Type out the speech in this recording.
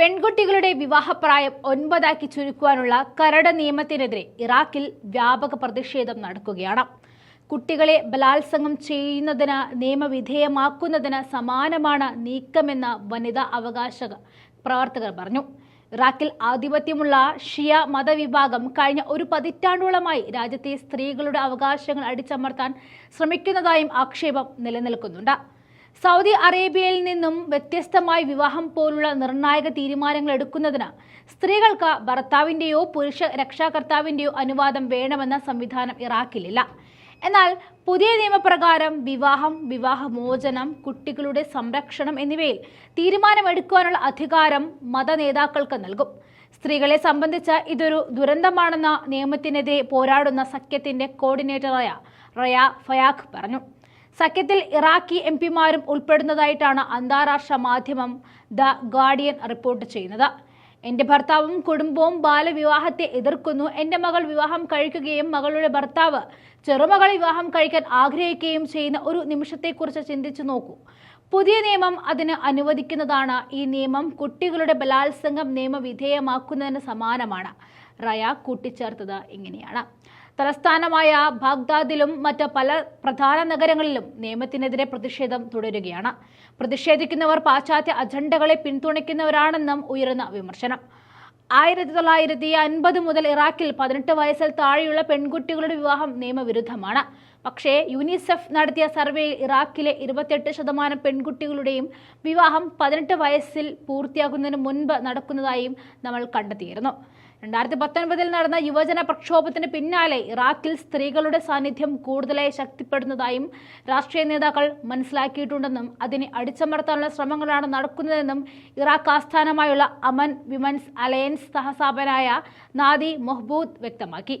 പെൺകുട്ടികളുടെ വിവാഹപ്രായം ഒൻപതാക്കി ചുരുക്കുവാനുള്ള കരട് നിയമത്തിനെതിരെ ഇറാഖിൽ വ്യാപക പ്രതിഷേധം നടക്കുകയാണ്. കുട്ടികളെ ബലാത്സംഗം ചെയ്യുന്നതിന് നിയമവിധേയമാക്കുന്നതിന് സമാനമാണ് നീക്കമെന്ന് വനിതാ അവകാശ പ്രവർത്തകർ പറഞ്ഞു. ഇറാഖിൽ ആധിപത്യമുള്ള ഷിയ മതവിഭാഗം കഴിഞ്ഞ ഒരു പതിറ്റാണ്ടോളമായി രാജ്യത്തെ സ്ത്രീകളുടെ അവകാശങ്ങൾ അടിച്ചമർത്താൻ ശ്രമിക്കുന്നതായും ആക്ഷേപം നിലനിൽക്കുന്നുണ്ട്. സൗദി അറേബ്യയിൽ നിന്നും വ്യത്യസ്തമായി വിവാഹം പോലുള്ള നിർണായക തീരുമാനങ്ങൾ എടുക്കുന്നതിന് സ്ത്രീകൾക്ക് ഭർത്താവിന്റെയോ പുരുഷ രക്ഷാകർത്താവിന്റെയോ അനുവാദം വേണമെന്ന സംവിധാനം ഇറാഖിലില്ല. എന്നാൽ പുതിയ നിയമപ്രകാരം വിവാഹം വിവാഹമോചനം കുട്ടികളുടെ സംരക്ഷണം എന്നിവയിൽ തീരുമാനമെടുക്കുവാനുള്ള അധികാരം മത നേതാക്കൾക്ക് നൽകും. സ്ത്രീകളെ സംബന്ധിച്ച് ഇതൊരു ദുരന്തമാണെന്ന നിയമത്തിനെതിരെ പോരാടുന്ന സഖ്യത്തിന്റെ കോർഡിനേറ്ററായ റയ ഫയാഖ് പറഞ്ഞു. സഖ്യത്തിൽ ഇറാഖി എം പിമാരും ഉൾപ്പെടുന്നതായിട്ടാണ് അന്താരാഷ്ട്ര മാധ്യമം ദ ഗാർഡിയൻ റിപ്പോർട്ട് ചെയ്യുന്നത്. എന്റെ ഭർത്താവും കുടുംബവും ബാലവിവാഹത്തെ എതിർക്കുന്നു. എന്റെ മകൾ വിവാഹം കഴിക്കുകയും മകളുടെ ഭർത്താവ് ചെറുമകളെ വിവാഹം കഴിക്കാൻ ആഗ്രഹിക്കുകയും ചെയ്യുന്ന ഒരു നിമിഷത്തെക്കുറിച്ച് ചിന്തിച്ചു നോക്കൂ. പുതിയ നിയമം അതിന് അനുവദിക്കുന്നതാണ്. ഈ നിയമം കുട്ടികളുടെ ബലാത്സംഗം നിയമവിധേയമാക്കുന്നതിന് സമാനമാണ്. റയ കൂട്ടിച്ചേർത്തത് ഇങ്ങനെയാണ്. തലസ്ഥാനമായ ബാഗ്ദാദിലും മറ്റ് പല പ്രധാന നഗരങ്ങളിലും നിയമത്തിനെതിരെ പ്രതിഷേധം തുടരുകയാണ്. പ്രതിഷേധിക്കുന്നവർ പാശ്ചാത്യ അജണ്ടകളെ പിന്തുണയ്ക്കുന്നവരാണെന്നും ഉയർന്ന വിമർശനം. ആയിരത്തി തൊള്ളായിരത്തി അൻപത് മുതൽ ഇറാഖിൽ പതിനെട്ട് വയസ്സിൽ താഴെയുള്ള പെൺകുട്ടികളുടെ വിവാഹം നിയമവിരുദ്ധമാണ്. പക്ഷേ യുനിസെഫ് നടത്തിയ സർവേയിൽ ഇറാഖിലെ ഇരുപത്തെട്ട് ശതമാനം പെൺകുട്ടികളുടെയും വിവാഹം പതിനെട്ട് വയസ്സിൽ പൂർത്തിയാകുന്നതിന് മുൻപ് നടക്കുന്നതായും നമ്മൾ കണ്ടെത്തിയിരുന്നു. രണ്ടായിരത്തി പത്തൊൻപതിൽ നടന്ന യുവജന പ്രക്ഷോഭത്തിന് പിന്നാലെ ഇറാഖിൽ സ്ത്രീകളുടെ സാന്നിധ്യം കൂടുതലായി ശക്തിപ്പെടുന്നതായും രാഷ്ട്രീയ നേതാക്കൾ മനസ്സിലാക്കിയിട്ടുണ്ടെന്നും അതിനെ അടിച്ചമർത്താനുള്ള ശ്രമങ്ങളാണ് നടക്കുന്നതെന്നും ഇറാഖ് ആസ്ഥാനമായുള്ള അമൻ വിമൻസ് അലയൻസ് സഹസ്ഥാപനായ നാദി മൊഹ്ബൂദ് വ്യക്തമാക്കി.